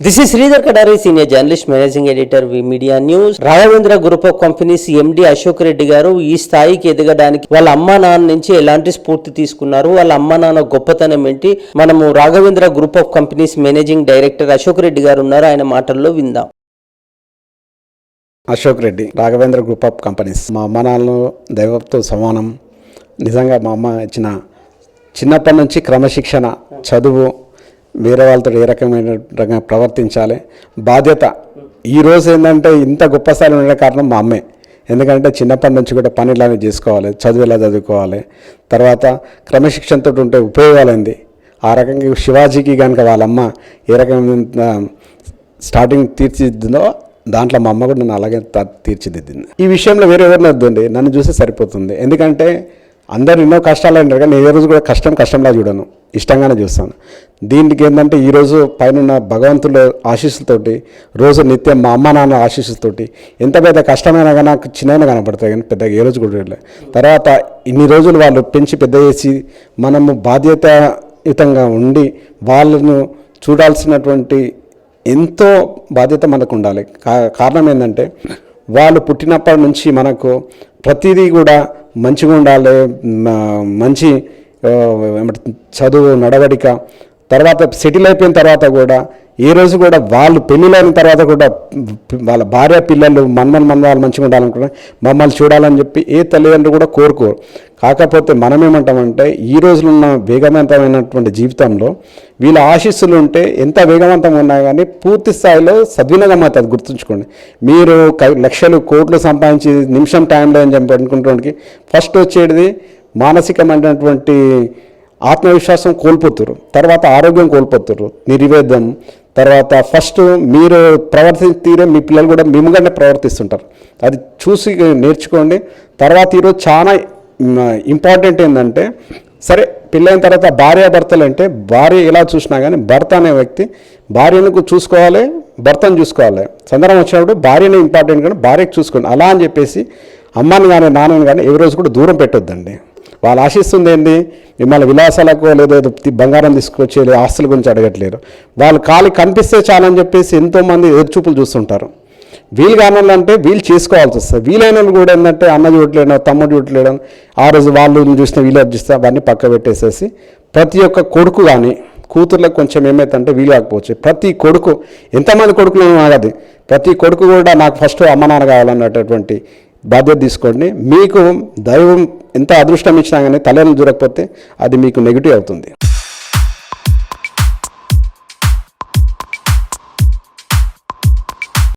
This is Sridhar Kadari, senior journalist managing editor V media news Raghavendra group of companies MD Ashok Reddy garu ఈ స్థాయికి ఎదగడానికి వాళ్ళ అమ్మా నాన్న నుంచి ఎలాంటి స్ఫూర్తి తీసుకున్నారు? వాళ్ళ అమ్మ నాన్న గొప్పతనం ఏంటి? మనము Raghavendra group of companies managing director Ashok Reddy garu ఉన్నారు. ఆయన మాటల్లో విందాం. Ashok Reddy Raghavendra group of companies మా అమ్మ నాన్నలు దైవంతో సమానం. నిజంగా మా అమ్మ ఇచ్చిన చిన్నప్పటి నుంచి క్రమశిక్షణ చదువు వేరే వాళ్ళతో ఏ రకమైన ప్రవర్తించాలి. బాధ్యత. ఈ రోజు ఏంటంటే ఇంత గొప్ప స్థాయిలో ఉండే కారణం మా అమ్మే. ఎందుకంటే చిన్నప్పటి నుంచి కూడా పని ఇలానే చేసుకోవాలి. చదువు ఎలా చదువుకోవాలి. తర్వాత క్రమశిక్షణతో ఉంటే ఉపయోగాలైంది ఆ రకంగా శివాజీకి కనుక వాళ్ళమ్మ ఏ రకమైన స్టార్టింగ్ తీర్చిదిద్దుందో దాంట్లో మా అమ్మ కూడా నన్ను అలాగే తీర్చిదిద్దింది. ఈ విషయంలో వేరే ఎవరిని వద్దండి. నన్ను చూస్తే సరిపోతుంది. ఎందుకంటే అందరు ఎన్నో కష్టాలు అంటారు కానీ ఏ రోజు కూడా కష్టం కష్టంలా చూడను. ఇష్టంగానే చూస్తాను. దీనికి ఏంటంటే ఈరోజు పైన భగవంతుల ఆశీస్సులతోటి రోజు నిత్యం మా అమ్మ నాన్న ఆశీస్సులతోటి ఎంత పెద్ద కష్టమైన కానీ నాకు చిన్న కనపడతాయి కానీ పెద్దగా ఏ రోజు కూడా తర్వాత ఇన్ని రోజులు వాళ్ళు పెంచి పెద్ద చేసి మనము బాధ్యతయుతంగా ఉండి వాళ్ళను చూడాల్సినటువంటి ఎంతో బాధ్యత మనకు ఉండాలి. కా- కారణం ఏంటంటే వాళ్ళు పుట్టినప్పటి నుంచి మనకు ప్రతిదీ కూడా మంచిగా ఉండాలి మంచి చదువు నడవడిక తర్వాత సెటిల్ అయిపోయిన తర్వాత కూడా ఈ రోజు కూడా వాళ్ళు పెళ్ళిళ్ళైన తర్వాత కూడా వాళ్ళ భార్య పిల్లలు మన్మన్ మన్వాళ్ళు మంచిగా ఉండాలనుకుంటే మమ్మల్ని చూడాలని చెప్పి ఏ తల్లిదండ్రులు కూడా కోరుకోరు. కాకపోతే మనం ఏమంటామంటే ఈ రోజులో ఉన్న వేగవంతమైనటువంటి జీవితంలో వీళ్ళ ఆశీస్సులు ఉంటే ఎంత వేగవంతంగా ఉన్నా కానీ పూర్తి స్థాయిలో సద్వినియోగం అవుతుంది గుర్తుంచుకోండి. మీరు లక్షలు కోట్లు సంపాదించి నిమిషం టైంలో అని చెప్పి అనుకుంటానికి ఫస్ట్ వచ్చేది మానసికమైనటువంటి ఆత్మవిశ్వాసం కోల్పోతారు. తర్వాత ఆరోగ్యం కోల్పోతారు. నిర్వేదం. తర్వాత ఫస్ట్ మీరు ప్రవర్తించే తీరే మీ పిల్లలు కూడా మిమ్మల్ని ప్రవర్తిస్తుంటారు. అది చూసి నేర్చుకోండి. తర్వాత ఈరోజు చాలా ఇంపార్టెంట్ ఏంటంటే సరే పెళ్ళైన తర్వాత భార్య భర్తలు అంటే భార్య ఎలా చూసినా కానీ భర్త అనే వ్యక్తి భార్యను చూసుకోవాలి భర్తను చూసుకోవాలి. సందర్భం వచ్చినప్పుడు భార్యనే ఇంపార్టెంట్ కానీ భార్యకు చూసుకోండి. అలా అని చెప్పేసి అమ్మని కానీ నాన్నని కానీ ఏ రోజు కూడా దూరం పెట్టొద్దండి. వాళ్ళు ఆశిస్తుంది ఏంది మిమ్మల్ని విలాసాలకు లేదా బంగారం తీసుకొచ్చి ఆస్తుల గురించి అడగట్లేరు. వాళ్ళు కాలి కనిపిస్తే చాలని చెప్పేసి ఎంతోమంది ఎదురుచూపులు చూస్తుంటారు. వీలు కాని వాళ్ళు అంటే వీళ్ళు చేసుకోవాల్సి వస్తుంది. వీలైన కూడా ఏంటంటే అన్న చూడలేడు తమ్ముడు చూడలేడు ఆ రోజు వాళ్ళు చూసిన వీళ్ళు చూస్తే అవన్నీ పక్క పెట్టేసేసి ప్రతి ఒక్క కొడుకు కానీ కూతుర్లకు కొంచెం ఏమైతుందంటే వీలు కాకపోవచ్చు. ప్రతి కొడుకు ఎంతమంది కొడుకులు ఆగది. ప్రతి కొడుకు కూడా నాకు ఫస్ట్ అమ్మ నాన్న కావాలన్నటువంటి బాధ్యత తీసుకోండి. మీకు దైవం ఎంత అదృష్టం ఇచ్చినా కానీ తల్లిదండ్రులు చూడకపోతే అది మీకు నెగిటివ్ అవుతుంది.